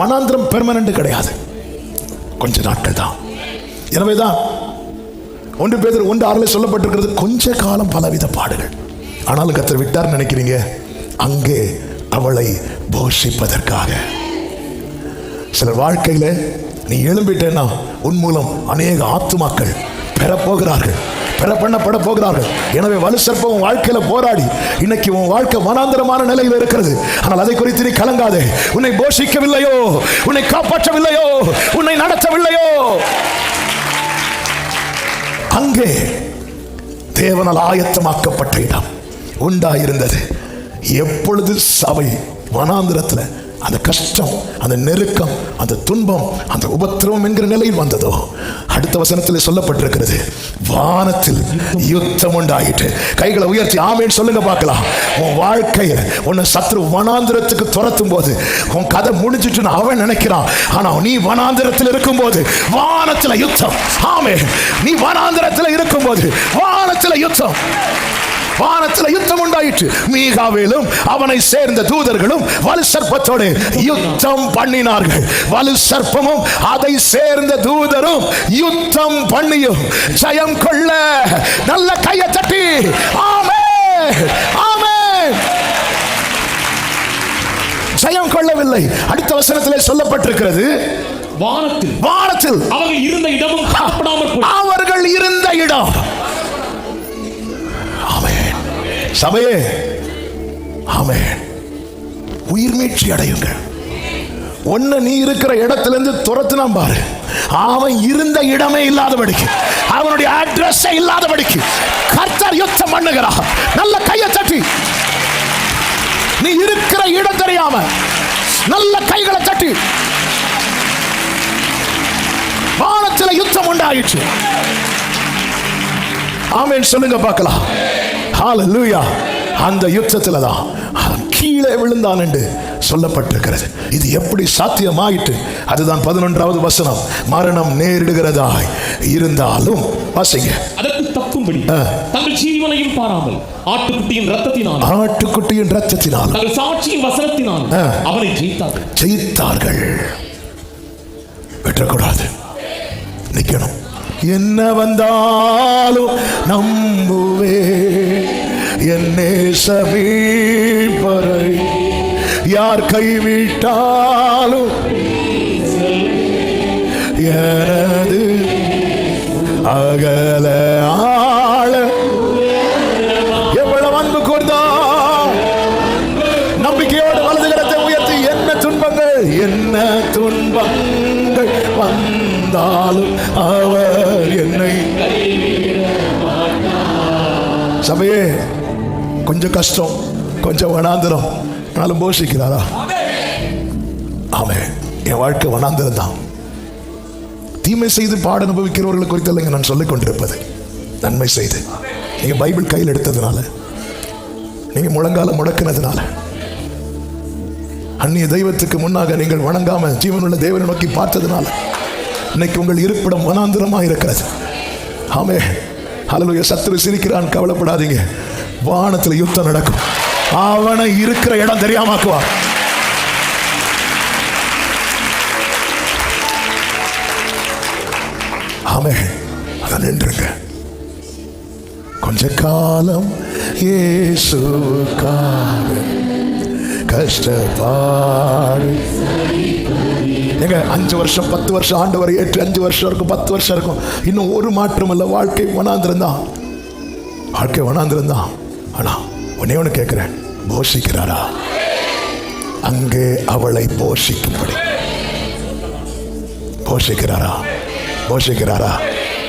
வனாந்திரம் permanent கிடையாது. கொஞ்ச நாட்கள் தான். எனவேதான் ஒன்று பேர் ஒன்று ஆறில் சொல்லப்பட்டிருக்கிறது கொஞ்ச காலம் பலவித பாடுகள். ஆனாலும் கத்தர் விட்டார் நினைக்கிறீங்க? அங்கே அவளை போஷிப்பதற்காக. சிலர் வாழ்க்கையில நீ எழும்பிட்டேன்னா உன் மூலம் அநேக ஆத்துமாக்கள் பெறப்போகிறார்கள். பெற பண்ணப்பட போகிறார்கள் எனவே வலு சர்ப்பம் உன் வாழ்க்கையில போராடி இன்னைக்கு உன் வாழ்க்கை மனாந்திரமான நிலையில் இருக்கிறது. ஆனால் அதை குறித்து நீ கலங்காதே. உன்னை போஷிக்கவில்லையோ? உன்னை காப்பாற்றவில்லையோ? உன்னை நடத்தவில்லையோ? அங்கே தேவனால் ஆயத்தமாக்கப்பட்ட இடம் உண்டாயிருந்தது. எப்பொழுது சபை வனாந்திரத்தில் அந்த கஷ்டம் அந்த நெருக்கம் அந்த துன்பம் அந்த உபத்திரவம் என்கிற நிலையில் வந்ததோ? அடுத்த வசனத்தில் சொல்லப்பட்டிருக்கிறது வானத்தில் யுத்தம் உண்டாயிட்டு கைகளை உயர்த்தி ஆமேன்னு சொல்லுங்க பார்க்கலாம். உன் வாழ்க்கையில் உன்னை சத்ரு வனாந்திரத்துக்கு துரத்தும் போது உன் கதை முடிஞ்சிட்டுன்னு அவன் நினைக்கிறான். ஆனால் நீ வனாந்திரத்தில் இருக்கும்போது வானத்தில் யுத்தம். ஆமே நீ வனாந்திரத்தில் இருக்கும்போது வானத்தில் யுத்தம். வானத்தில் யுத்தம் உண்டாயிற்று. மீகாவேலும் அவனை சேர்ந்த தூதர்களும் வலு சர்ப்பத்தோடு யுத்தம் பண்ணினார்கள். வலு சர்ப்பமும் அதை சேர்ந்த தூதரும் யுத்தம் பண்ணியும். ஜெயம் கொள்ள நல்ல கையை தட்டி. ஆமே ஆமே ஜெயம் கொள்ளவில்லை. அடுத்த வசனத்திலே சொல்லப்பட்டிருக்கிறது. வானத்தில் வானத்தில் அவர்கள் இருந்த இடமும் அவர்கள் இருந்த இடம். சபையே. ஆமே உயிர் மீட்சி அடையுங்க. ஒன்னு நீ இருக்கிற இடத்துல இருந்து துரத்துனா பாரு. அவன் இருந்த இடமே இல்லாதபடிக்கு. அவனுடைய அட்ரஸ் இல்லாதபடிக்கு. கர்த்தர் யுத்தம் பண்ணுகிறார். நல்ல கையை தட்டி. நீ இருக்கிற இடம் தெரியாம நல்ல கைகளை தட்டி. வானத்தில் யுத்தம் உண்டாயிடுச்சு ஆமேன் சொல்லுங்க பார்க்கலாம். ஹalleluya. அந்த யுத்தத்துல தான் கீழே விழுந்தான் என்று சொல்லப்பட்டிருக்கிறது. இது எப்படி சாத்தியமாயிற்று? அதுதான் பதினொன்றாவது வசனம். மரணம் நேரிடுகிறதாய் இருந்தாலும் வாசிங்க. தங்கள் ஜீவனையும் பாராமல் ஆட்டுக்குட்டியின் ரத்தத்தினால் ஆட்டுக்குட்டியின் ரத்தத்தினால் தங்கள் சாட்சியின் வசனத்தினால். அவனை ஜெயித்தார்கள். ஜெயித்தார்கள். வெற்றக்கூடாது நிக்கணும். என்ன வந்தாலும் நம்புவே. என்னே சமீபரை யார் கைவிட்டாலும் எனது அகல ஆள. எவ்வளவு அன்பு கூர்ந்தான் நம்பிக்கையோடு வலது கரத்தை உயர்த்தி என்ன துன்பங்கள் என்ன துன்பங்கள் வந்தாலும் அவர் சபையே கொஞ்சம் கஷ்டம் கொஞ்சம் வனாந்திரம். நாளும் போஷிக்கிறாரா? ஆமே என் வாழ்க்கை வனாந்திரம் தான். தீமை செய்து பாட அனுபவிக்கிறவர்களை குறித்து இல்லைங்க நான் சொல்லிக் கொண்டிருப்பது. நன்மை செய்து. நீங்கள் பைபிள் கையில் எடுத்ததுனால நீங்கள் முழங்கால முடக்கினதுனால அந்நிய தெய்வத்துக்கு முன்னாக நீங்கள் வணங்காம ஜீவனுள்ள தேவனை நோக்கி பார்த்ததுனால இன்னைக்கு உங்கள் இருப்பிடம் வனாந்திரமாக இருக்கிறது. ஆமே ஹalleluya. சத்துரு சிரிக்கிறான் கவலைப்படாதீங்க. வானத்தில் யுத்தம் நடக்கும். அவனை இருக்கிற இடம் தெரியாமாக்குவார் ஆமே அதான் நின்றுங்க. கொஞ்ச காலம் ஏசுக்காக கஷ்டப்பாடு எங்க அஞ்சு வருஷம் பத்து வருஷம் ஆண்டு வரை எட்டு அஞ்சு வருஷம் இருக்கும் பத்து வருஷம் இருக்கும். இன்னும் ஒரு மாற்றம் இல்லை வாழ்க்கை வனாந்திரம் வாழ்க்கை வனாந்திருந்தான் ஆனா உன்னே ஒன்று கேட்குறேன் போஷிக்கிறாரா? அங்கே அவளை போஷிக்கும்படி. போஷிக்கிறாரா? போஷிக்கிறாரா?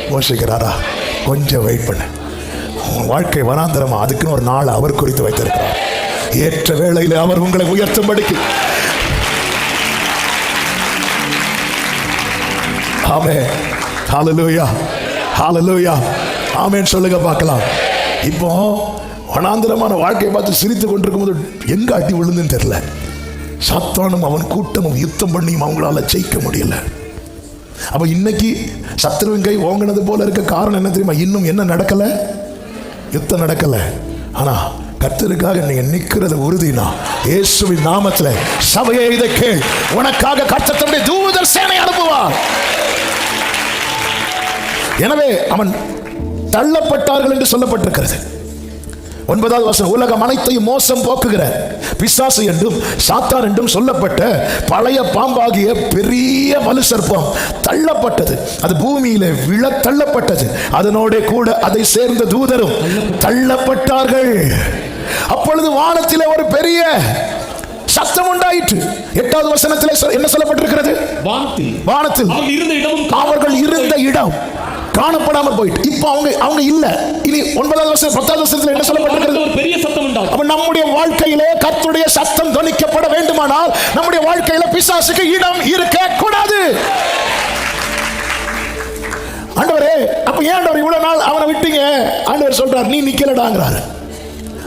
போஷிக்கிறாரா? கொஞ்சம் வெயிட் பண்ணு. உன் வாழ்க்கை வனாந்திரமா? அதுக்குன்னு ஒரு நாள் அவர் குறித்து வைத்திருக்கிறார். ஏற்ற வேளையில் அவர் உங்களை உயர்த்தும்படிக்கு. ஆமே. ஹாலலூயா ஹாலலூயா ஆமேன்னு சொல்லுங்க பார்க்கலாம். இப்போ வனாந்திரமான வாழ்க்கையை பார்த்து சிரித்து கொண்டிருக்கும் போது எங்க அடி விழுந்துன்னு தெரியல. சாத்தானும் அவன் கூட்டமும் யுத்தம் பண்ணியும் அவங்களால ஜெயிக்க முடியல. அப்ப இன்னைக்கு சத்ருவின் கை ஓங்கினது போல இருக்க காரணம் என்ன தெரியுமா? இன்னும் என்ன நடக்கல? யுத்தம் நடக்கல. ஆனா கர்த்தருக்காக நீங்க நிக்கிறது உறுதினா. இயேசுவின் நாமத்துல சபையை இதை கேள். உனக்காக கர்த்தத்தனுடைய தூதர் சேனை அனுப்புவார். எனவே அவன் தள்ளப்பட்டார்கள் என்று சொல்லப்பட்டிருக்கிறது. ஒன்பதாவது வருஷம் உலகம் அனைத்தையும் மோசம் போக்குகிற பிசாசு என்றும் சாத்தார் என்றும் சொல்லப்பட்ட பழைய பாம்பாகிய பெரிய வலு சர்ப்பம் தள்ளப்பட்டது. அது பூமியில விழ தள்ளப்பட்டது. அதனோட கூட அதை சேர்ந்த தூதரும் தள்ளப்பட்டார்கள். அப்பொழுது வானத்திலே ஒரு பெரிய சத்தம் உண்டாயிற்று. எட்டாவது வசனத்திலே என்ன சொல்லப்பட்டிருக்கிறது? வானத்தில். வானத்தில். அவர்கள் இருந்த இடம் காணப்படாமல் போயிட்டு இப்போ அவங்க அவங்க இல்ல. இனி ஒன்பதாவது வருஷம் பத்தாவது வருஷத்துல என்ன சொல்லப்பட்டிருக்கிறது? பெரிய சத்தம் உண்டாகும். அப்ப நம்முடைய வாழ்க்கையிலே கர்த்தருடைய சத்தம் துணிக்கப்பட வேண்டுமானால் நம்முடைய வாழ்க்கையில பிசாசுக்கு இடம் இருக்க கூடாது ஆண்டவரே அப்ப ஏன் ஆண்டவர் இவ்வளவு நாள் அவனை விட்டீங்க? ஆண்டவர் சொல்றார் நீ நிக்கலடாங்கிறார்.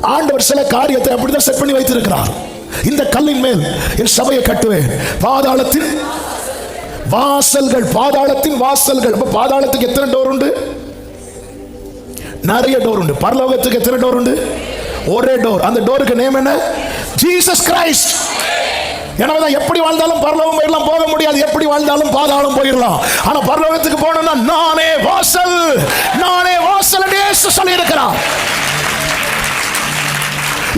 ஆண்டவர் சில காரியத்தை அப்படிதான் செட் பண்ணி வைத்திருக்கிறார். இந்த கல்லின் மேல் என் சபையை கட்டுவேன். பாதாளத்தின் வாசல்கள் பாதாளத்தின் வாசல்கள். அப்ப பாதாளத்துக்கு எத்தனை டோர் உண்டு? நிறைய டோர் உண்டு. பரலோகத்துக்கு எத்தனை டோர் உண்டு? ஒரே டோர் அந்த டோருக்கு நேம் என்ன? ஜீசஸ் கிரைஸ்ட் எனவே எப்படி வாழ்ந்தாலும் பரலோகம் போயிடலாம் போக முடியாது. எப்படி வாழ்ந்தாலும் பாதாளம் போயிடலாம். ஆனா பரலோகத்துக்கு போனோம்னா நானே வாசல். நானே வாசல் சொல்லி இருக்கிறான்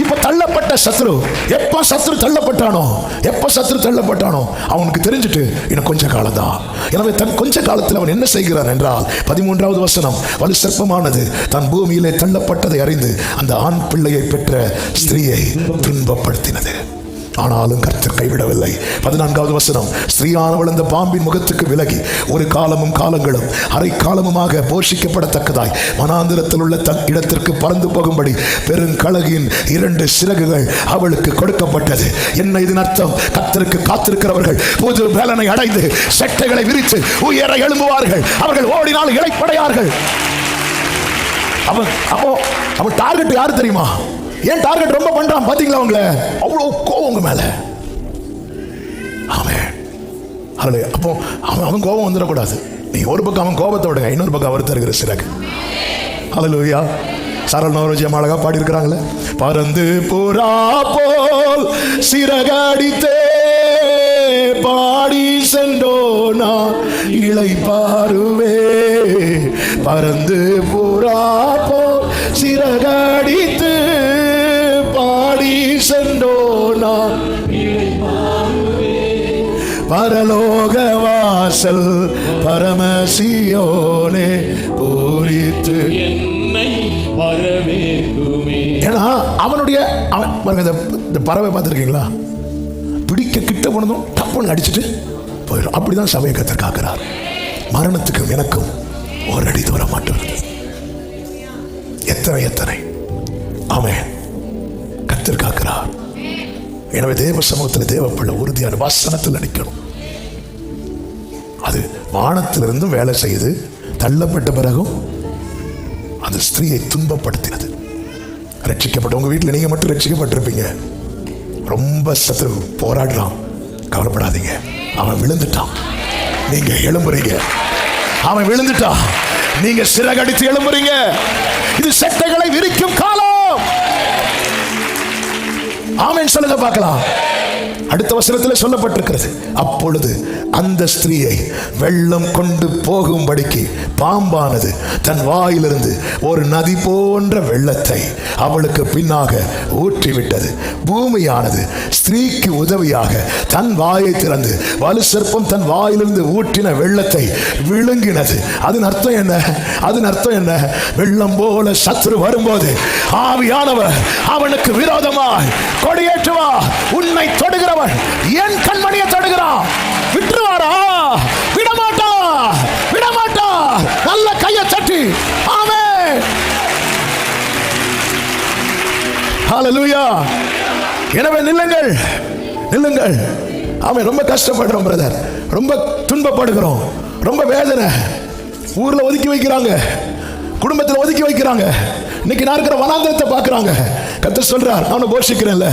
இப்போ தள்ளப்பட்ட சத்ரு. எப்போ சத்ரு தள்ளப்பட்டானோ எப்போ சத்ரு தள்ளப்பட்டானோ அவனுக்கு தெரிஞ்சுட்டு இன்னும் கொஞ்ச காலம்தான். எனவே தன் கொஞ்ச காலத்தில் அவன் என்ன செய்கிறான் என்றால் பதிமூன்றாவது வசனம் வலு சர்ப்பமானது தன் பூமியிலே தள்ளப்பட்டதை அறிந்து அந்த ஆண் பிள்ளையை பெற்ற ஸ்திரீயை துன்பப்படுத்தினது. ஆனாலும் கர்த்தர் கைவிடவில்லை. பதினான்காவது வசனம் ஸ்திரீயானவள் அந்த பாம்பின் முகத்துக்கு விலகி ஒரு காலமும் காலங்களும் அரை காலமுமாக போஷிக்கப்படத்தக்கதாய் வனாந்திரத்தில் உள்ள தன் இடத்திற்கு பறந்து போகும்படி பெருங்கழகின் இரண்டு சிறகுகள் அவளுக்கு கொடுக்கப்பட்டது. என்ன இதன் அர்த்தம்? கத்தருக்கு காத்திருக்கிறவர்கள் புது வேலனை அடைந்து செட்டைகளை விரித்து உயர எழும்புவார்கள். அவர்கள் ஓடினால் இழைப்படையார்கள் அவன் அப்போ அவன் டார்கெட் யாரு தெரியுமா? ஏன் டார்கெட் ரொம்ப பண்றான் பாத்தீங்களா அவங்கள அவ்வளவு கோவம் உங்க மேல. அவன் அல்ல அப்போ அவன் அவன் கோபம் வந்துடக்கூடாது. நீ ஒரு பக்கம் அவன் கோபத்தை விடுங்க இன்னொரு பக்கம் அவர் தருகிற சிறகு. ஹalleluya சரல் நவரோஜியம் அழகா பாடி இருக்கிறாங்களே பறந்து புறா போல் சிறகடித்தே பாடி சென்றோனா இளை பாருவே. பறந்து புறா போல் சிறகடி பரலோக வாசல் பரமசியோனே பூரித்து. என்னை வரவேற்குமே. ஏன்னா அவனுடைய அவன் பாருங்க இந்த பறவை பார்த்துருக்கீங்களா? பிடிக்க கிட்ட போனதும் டப்புன்னு அடிச்சுட்டு போயிடும். அப்படிதான் சபையை கத்தர் காக்கிறார். மரணத்துக்கும் எனக்கும் ஒரு அடி தூரம் மட்டும் எத்தனை எத்தனை? ஆமென். கத்தர் காக்கிறார். எனவே தேவ சமூகத்தில் தேவப்பிள்ளை உறுதியான வசனத்தில் நிற்கணும். அது வானத்திலிருந்தும் வேலை செய்து தள்ளப்பட்ட பிறகும் அந்த ஸ்திரீயை துன்பப்படுத்தினது. ரட்சிக்கப்பட்ட உங்க வீட்டில் நீங்க மட்டும் ரட்சிக்கப்பட்டிருப்பீங்க. ரொம்ப சத்து போராடுறான். கவலைப்படாதீங்க. அவன் விழுந்துட்டான். நீங்க எழும்புறீங்க. அவன் விழுந்துட்டான். நீங்க சிறகடித்து எழும்புறீங்க. இது செட்டைகளை விரிக்கும் காலம். ஆமென் சொல்லுங்க பார்க்கலாம். அடுத்த வசனத்தில் சொல்லப்பட்டிருக்கிறது. அப்பொழுது அந்த ஸ்திரீயை வெள்ளம் கொண்டு போகும்படிக்கு பாம்பானது தன் வாயிலிருந்து ஒரு நதி போன்ற வெள்ளத்தை அவளுக்கு பின்னாக ஊற்றிவிட்டது. பூமியானது ஸ்திரீக்கு உதவியாக தன் வாயை திறந்து வலு சர்ப்பம் தன் வாயிலிருந்து ஊற்றின வெள்ளத்தை விழுங்கினது. அதன் அர்த்தம் என்ன? அதன் அர்த்தம் என்ன? வெள்ளம் போல சத்துரு வரும்போது ஆவியானவர் அவனுக்கு விரோதமாய் கொடியேற்றுவார். ஹalleluya எனவே நில்லுங்கள். நில்லுங்கள். அவன் ரொம்ப கஷ்டப்படுறோம் பிரதர் ரொம்ப துன்பப்படுகிறோம். ரொம்ப வேதனை. ஊர்ல ஒதுக்கி வைக்கிறாங்க. குடும்பத்தில் ஒதுக்கி வைக்கிறாங்க. இன்னைக்கு நான் இருக்கிற வனாந்தரத்தை பார்க்குறாங்க. கத்த சொல்றார் நான் உன்னை போஷிக்கிறேன்ல.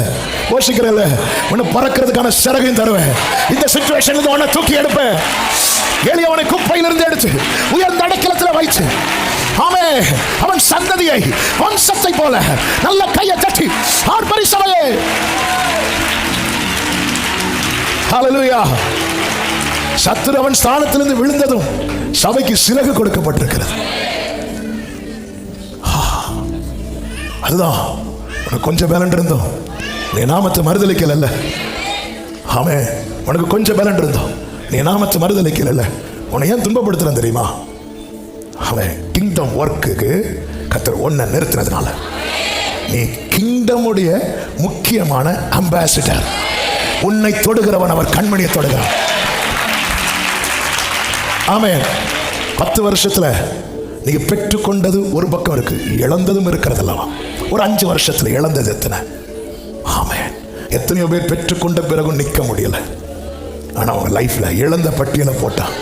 போஷிக்கிறேன்ல. உன்னை பறக்கிறதுக்கான சிறகையும் தருவேன். இந்த சுச்சுவேஷன்ல உன்னை தூக்கி எடுப்பேன். எளியவனை குப்பையிலிருந்து எடுத்து உயர்ந்த அடைக்கலத்தில் வைச்சு ஆமே அவன் சந்ததியை வம்சத்தை போல நல்ல கையை தட்டி ஆர்ப்பரிசவையே ஹalleluya. சத்துரு அவன் ஸ்தானத்திலிருந்து விழுந்ததும் சபைக்கு சிறகு கொடுக்கப்பட்டிருக்கிறது. அதுதான் உனக்கு கொஞ்சம் பேலண்ட் இருந்தோம். நீ நாமத்தை மறுதளிக்கல ஆமே உனக்கு கொஞ்சம் பேலண்ட் இருந்தோம். நீ நாமத்தை மறுதளிக்கல உன்னை ஏன் துன்பப்படுத்துறேன் தெரியுமா? அவன் கிங்டம் ஒர்க்குக்கு கத்தர் ஒன்றை நிறுத்தினதுனால. நீ கிங்டமுடைய முக்கியமான அம்பாசிடர் உன்னை தொடுகிறவன் அவர் கண்மணியை தொடுகிறான். ஆமேன். பத்து வருஷத்தில் நீங்க பெற்றுக்கொண்டது ஒரு பக்கம் இருக்கு இழந்ததும் இருக்கிறதெல்லாம். ஒரு அஞ்சு வருஷத்தில் இழந்தது எத்தனை? ஆமென். எத்தனையோ பேர் பெற்றுக்கொண்ட பிறகும் நிற்க முடியல. ஆனால் அவங்க லைஃப்பில் இழந்த பட்டியலை போட்டான்.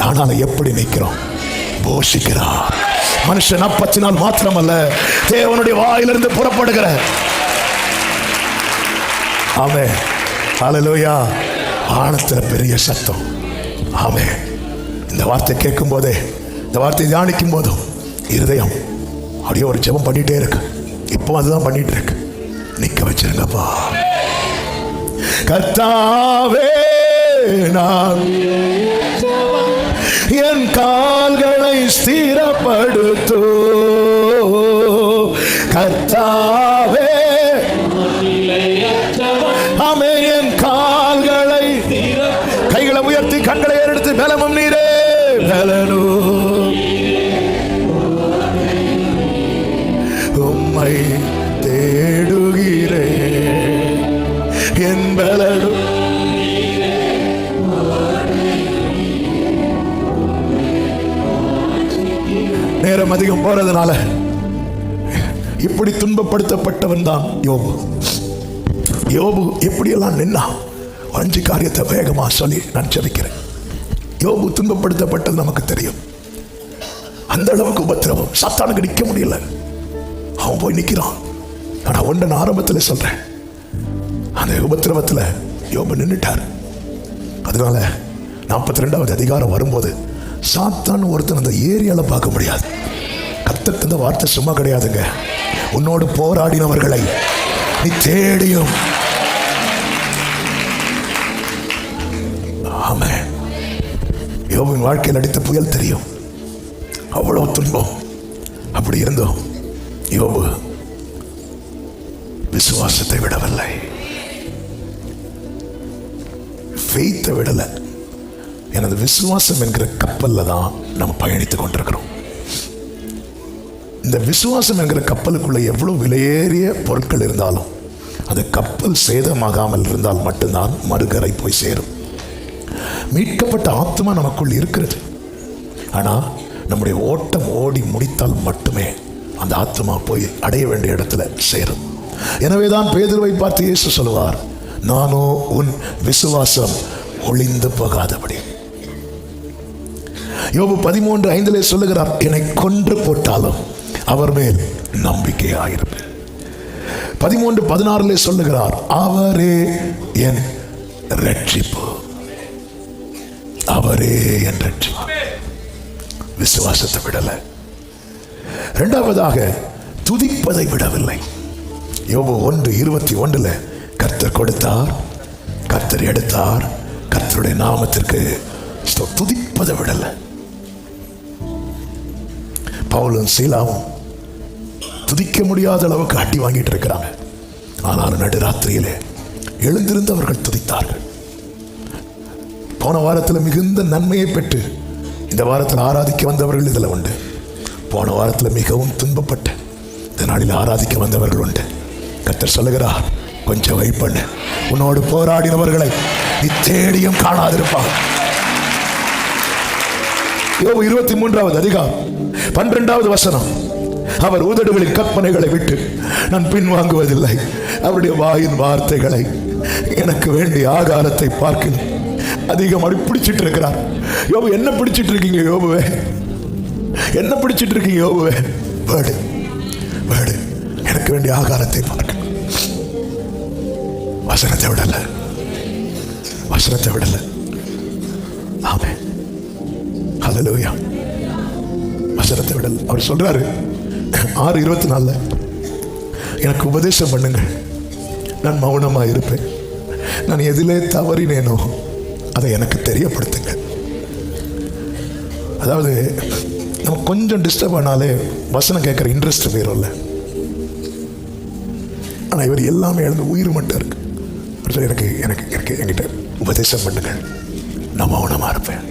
ஆனாலும் எப்படி நிற்கிறோம் போஷிக்கிறார். மனுஷன் அப்பத்தினால் மாத்திரமல்ல தேவனுடைய வாயிலிருந்து புறப்படுகிற. ஆமே அலலோயா ஆழத்தில் பெரிய சத்தம். ஆமே இந்த வார்த்தை கேட்கும் போதே இந்த வார்த்தையை தியானிக்கும் போதும் இருதயம் அப்படியே ஒரு ஜெபம் பண்ணிகிட்டே இருக்கு. இப்போ அதுதான் பண்ணிட்டு இருக்கு. நிற்க வச்சிருங்கப்பா. கத்தாவே நான் என் கால்கள் ஸ்திரப்படுத்து. கத்தாவே ஆமே என் கால்களை கைகளை உயர்த்தி கண்களை ஏறெடுத்து பலமும் நீரே பலனு உம்மை தேடுகிறேன். நேரம் அதிகம் போறதுனால இப்படி துன்பப்படுத்தப்பட்டவன் தான் யோபு. யோபு எப்படியெல்லாம் நின்னா அஞ்சு காரியத்தை வேகமா சொல்லி நான் ஜபிக்கிறேன். யோபு துன்பப்படுத்தப்பட்டது நமக்கு தெரியும். அந்த அளவுக்கு உபத்திரவம். சத்தானுக்கு நிற்க முடியல. அவன் போய் நிற்கிறான் ஆனா ஒன்று நான் ஆரம்பத்தில் சொல்றேன். அந்த உபத்திரவத்தில் யோபு நின்றுட்டார் அதனால நாற்பத்தி ரெண்டாவது அதிகாரம் வரும்போது சாத்தான் ஒருத்தன் அந்த ஏரியால பார்க்க முடியாது. கத்தர் இந்த வார்த்தை சும்மா கிடையாதுங்க. உன்னோடு போராடினவர்களை நீ தேடியும். ஆமே யோவின் வாழ்க்கையில் அடித்த புயல் தெரியும். அவ்வளோ துன்பம். அப்படி இருந்தோம். யோபு விசுவாசத்தை விடவில்லை. ஃபெய்த்தை விடலை. எனது விசுவாசம் என்கிற கப்பல்ல தான் நம்ம பயணித்துக் கொண்டிருக்கிறோம். இந்த விசுவாசம் என்கிற கப்பலுக்குள்ளே எவ்வளோ விலையேறிய பொருட்கள் இருந்தாலும் அந்த கப்பல் சேதமாகாமல் இருந்தால் மட்டும்தான் மறுகரை போய் சேரும். மீட்கப்பட்ட ஆத்மா நமக்குள் இருக்கிறது. ஆனால் நம்முடைய ஓட்டம் ஓடி முடித்தால் மட்டுமே அந்த ஆத்மா போய் அடைய வேண்டிய இடத்துல சேரும். எனவேதான் பேதுருவை பார்த்து இயேசு சொல்லுவார் நானோ உன் விசுவாசம் ஒளிந்து போகாதபடி. யோபு பதிமூன்று ஐந்திலே சொல்லுகிறார் என்னை கொன்று போட்டாலும் அவர் மேல் நம்பிக்கையாயிருப்பேன் பதிமூன்று பதினாறுலே சொல்லுகிறார் அவரே என் ரட்சிப்பு அவரே என் ரட்சிப்பு விசுவாசத்தை விடலை. இரண்டாவதாக துதிப்பதை விடவில்லை. யோபு ஒன்று இருபத்தி ஒன்றுல கர்த்தர் கொடுத்தார் கர்த்தர் எடுத்தார் கர்த்தருடைய நாமத்திற்கு துதிப்பதை விடலை. பவுலும் சீலாவும் துதிக்க முடியாத அளவுக்கு அடி வாங்கிட்டு இருக்கிறாங்க. ஆனால் நடுராத்திரியிலே எழுந்திருந்து அவர்கள் துதித்தார்கள். போன வாரத்தில் மிகுந்த நன்மையை பெற்று இந்த வாரத்தில் ஆராதிக்க வந்தவர்கள் இதில் உண்டு. போன வாரத்தில் மிகவும் துன்பப்பட்டு இந்த நாளில் ஆராதிக்க வந்தவர்கள் உண்டு. கத்தர் சொல்லுகிறார் கொஞ்சம் வெயிட் பண்ணு உன்னோடு போராடினவர்களை நீ தேடியும் காணாதிருப்பான். யோபு இருபத்தி மூன்றாவது அதிகாரம் பன்னிரெண்டாவது வசனம். அவர் உதடுகளின் கற்பனைகளை விட்டு நான் பின்வாங்குவதில்லை. அவருடைய வாயின் வார்த்தைகளை எனக்கு வேண்டிய ஆகாரத்தை பார்க்கணும் அப்படி பிடிச்சிட்டு இருக்கிறார் யோபு என்ன பிடிச்சிட்டு இருக்கீங்க யோபுவே? என்ன பிடிச்சிட்டு இருக்கீங்க யோபுவே? வேடு வேடு எனக்கு வேண்டிய ஆகாரத்தை பார்க்கணும். வசனத்தை விடல. வசனத்தை விடல. ஆமே ஹalleluya வசனத்தை விடல் அவர் சொல்றாரு ஆறு இருபத்தி நாலில் எனக்கு உபதேசம் பண்ணுங்க. நான் மௌனமாக இருப்பேன். நான் எதிலே தவறினேனோ அதை எனக்கு தெரியப்படுத்துங்க. அதாவது நம்ம கொஞ்சம் டிஸ்டர்ப் ஆனாலே வசனம் கேட்குற இன்ட்ரெஸ்ட் போயிடும்ல ஆனால் இவர் எல்லாமே எழுந்து உயிர் மட்டும் இருக்கு. எனக்கு எனக்கு எனக்கு என்கிட்ட உபதேசம் பண்ணுங்க. நான் மௌனமாக இருப்பேன்.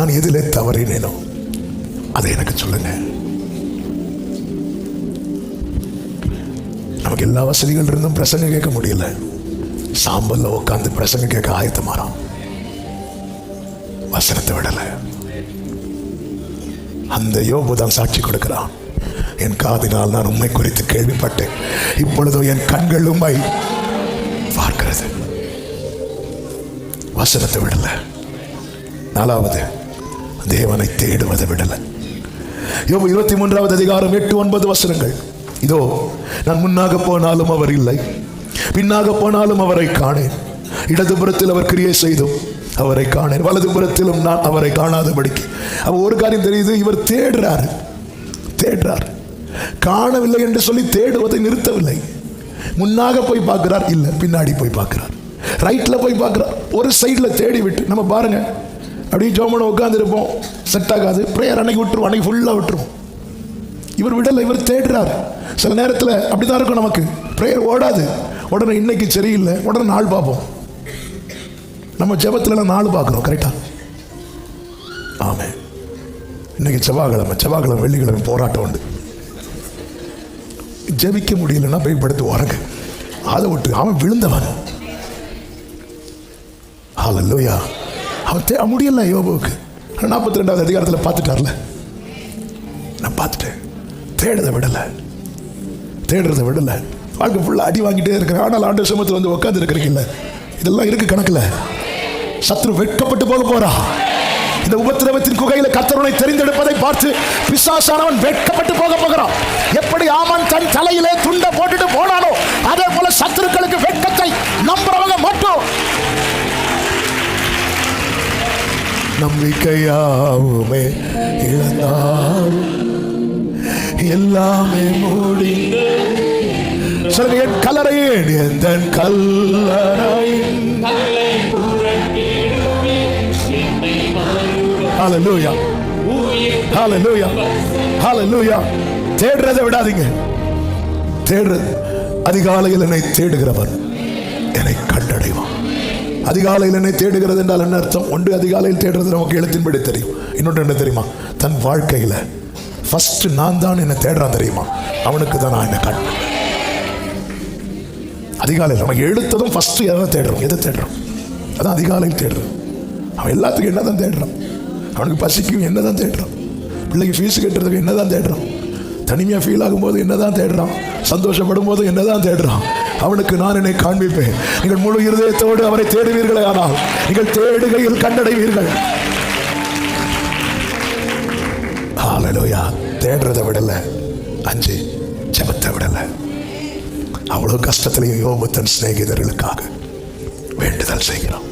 நான் எதிலே தவறினேனோ? அதை எனக்கு சொல்லுங்க. நமக்கு எல்லா வசதிகள் இருந்தும் பிரசங்க கேட்க முடியல. சாம்பலில் உட்காந்து பிரசங்க கேட்க ஆயத்தமாறோம் வசனத்தை விடலை. அந்த யோபு தான் சாட்சி கொடுக்கிறான். என் காதினால் நான் உண்மை குறித்து கேள்விப்பட்டேன். இப்பொழுதோ என் கண்கள் உண்மை பார்க்கிறது. வசனத்தை விடல. நாலாவது தேவனை தேடுவதை விடல. யோபு இருபத்தி மூன்றாவது அதிகாரம் எட்டு ஒன்பது வசனங்கள். இதோ நான் முன்னாக போனாலும் அவர் இல்லை. பின்னாக போனாலும் அவரை காணேன். இடதுபுறத்தில் அவர் கிரியை செய்தும் அவரை காணேன். வலதுபுறத்திலும் நான் அவரை காணாதபடிக்கு. அவர் ஒரு காரியம் தெரியுது இவர் தேடுறாரு. தேடுறார். காணவில்லை என்று சொல்லி தேடுவதை நிறுத்தவில்லை. முன்னாக போய் பார்க்கிறார் இல்லை பின்னாடி போய் பார்க்கிறார். ரைட்ல போய் பார்க்குறார். ஒரு சைடில் தேடி விட்டு நம்ம பாருங்க அப்படியே ஜோமனை உட்காந்துருப்போம் செட் ஆகாது. ப்ரேயர் அன்னைக்கு விட்டுருவோம். அன்னைக்கு ஃபுல்லாக விட்டுருவோம். இவர் விடலை இவர் தேடுறார். சில நேரத்தில் அப்படிதான் இருக்கும் நமக்கு. ப்ரேயர் ஓடாது. உடனே இன்னைக்கு சரியில்லை. உடனே நாள் பார்ப்போம். நம்ம ஜபத்துலலாம் நாள் பார்க்குறோம் கரெக்டாக ஆமாம் இன்னைக்கு செவ்வாய்க்கிழமை செவ்வாய்க்கிழமை வெள்ளிக்கிழமை போராட்டம் உண்டு. ஜெபிக்க முடியலன்னா போய் படுத்து உறங்க. அதை விட்டு அவன் விழுந்தவன். ஹalleluya அவன் தே முடியல யோபுக்கு நாற்பத்தி ரெண்டாவது அதிகாரத்தில் பார்த்துட்டார்ல. நான் பார்த்துட்டேன். தேடுறதை விடலை. தேடுறதை விடலை. வாழ்க்கை ஃபுல்லாக அடி வாங்கிட்டே இருக்கிறேன். ஆனால் ஆண்டு சமத்தில் வந்து உட்காந்து இருக்கிறீங்கல்ல. இதெல்லாம் இருக்கு கணக்கில். சத்ரு வெட்கப்பட்டு போக போறா. இந்த உபத்திரவத்தின் குகையில கத்தருனை தெரிந்தெடுப்பதை பார்த்து பிசாசானவன் வெட்கப்பட்டு போக போகிறான். எப்படி ஆமன் தன் தலையிலே துண்டை போட்டுட்டு போனானோ நம்பிக்கையாவுமே இழந்தாலும் எல்லாமே மூடி. சொல்லுங்க என் கல்லறையேன் எந்த கல்லறையின் கல்லை புறக்கிடுமே என்னை ஹalleluya ஹalleluya ஹalleluya தேடுறதை விடாதீங்க. தேடுறது. அதிகாலையில் என்னை தேடுகிறவர். என்னை அதிகாலையில் என்னை தேடுகிறது என்றால் என்ன அர்த்தம்? ஒன்று அதிகாலையில் தேடுறது நமக்கு எழுத்தின்படி தெரியும். இன்னொன்று என்ன தெரியுமா? தன் வாழ்க்கையில் ஃபர்ஸ்ட் நான் தான் என்னை தேடுறான் தெரியுமா? அவனுக்கு தான் நான் என்னை கண் அதிகாலையில் நமக்கு எழுத்ததும் ஃபர்ஸ்ட் எதை தேடுறோம்? எதை தேடுறோம்? அதான் அதிகாலையில் தேடுறோம் அவன் எல்லாத்துக்கும் என்ன தான் தேடுறான்? அவனுக்கு பசிக்கும் என்ன தான் தேடுறான்? பிள்ளைக்கு ஃபீஸ் கட்டுறதுக்கு என்ன தான் தேடுறான்? தனிமையாக ஃபீல் ஆகும்போது என்ன தான் தேடுறான்? சந்தோஷப்படும் போது என்ன தான் தேடுறான்? அவனுக்கு நான் என்னை காண்பிப்பேன். நீங்கள் முழு இருதயத்தோடு அவரை தேடுவீர்களே ஆனால் நீங்கள் தேடுகையில் கண்டடைவீர்கள் ஹாலலோயா தேடுறதை விடல. அஞ்சு ஜபத்தை விடல. அவ்வளவு கஷ்டத்திலையும் யோபு சிநேகிதர்களுக்காக வேண்டுதல் செய்கிறோம்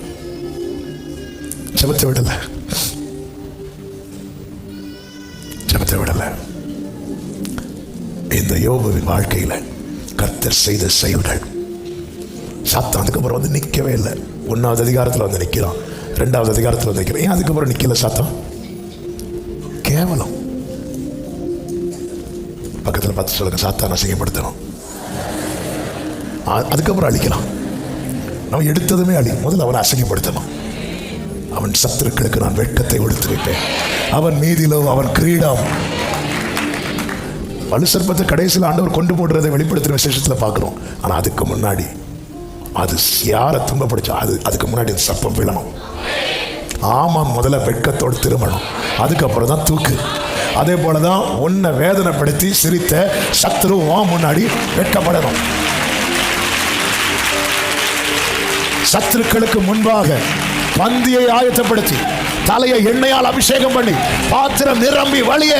ஜபத்தை விடல. ஜபத்தை விடல. இந்த யோபுவின் வாழ்க்கையில் கர்த்தர் செய்த செயல்கள். சாத்தான் அதுக்கப்புறம் வந்து நிற்கவே இல்லை. ஒன்றாவது அதிகாரத்தில் வந்து நிற்கிறான் ரெண்டாவது அதிகாரத்தில் வந்து நிற்கிறான் ஏன் அதுக்கப்புறம் நிற்கல சாத்தான்? கேவலம். பக்கத்தில் பார்த்து சொல்லுங்க சாத்தான் அசிங்கப்படுத்தணும். அதுக்கப்புறம் அழிக்கலாம். நம்ம எடுத்ததுமே அழி. முதல்ல அவனை அசிங்கப்படுத்தணும். அவன் சத்துருக்களுக்கு நான் வெட்கத்தை கொடுத்து வைப்பேன். அவன் மீதிலோ அவன் கிரீடம். வலு சர்ப்பத்தை கடைசியில் ஆண்டவர் கொண்டு போடுறதை வெளிப்படுத்துகிற விசேஷத்தில் பார்க்குறோம். ஆனால் அதுக்கு முன்னாடி அது யாரை துன்பப்படுச்சோ அது அதுக்கு முன்னாடி சப்பம் விழணும். ஆமாம் முதல்ல வெட்கத்தோடு திருமணம் அதுக்கப்புறம் தான் தூக்கு. அதே போல தான் உன்னை வேதனைப்படுத்தி சிரித்த சத்ருவா முன்னாடி வெட்கப்படணும். சத்துருக்களுக்கு முன்பாக பந்தியை ஆயத்தப்படுத்தி தலையை எண்ணெயால் அபிஷேகம் பண்ணி பாத்திரம் நிரம்பி வழிய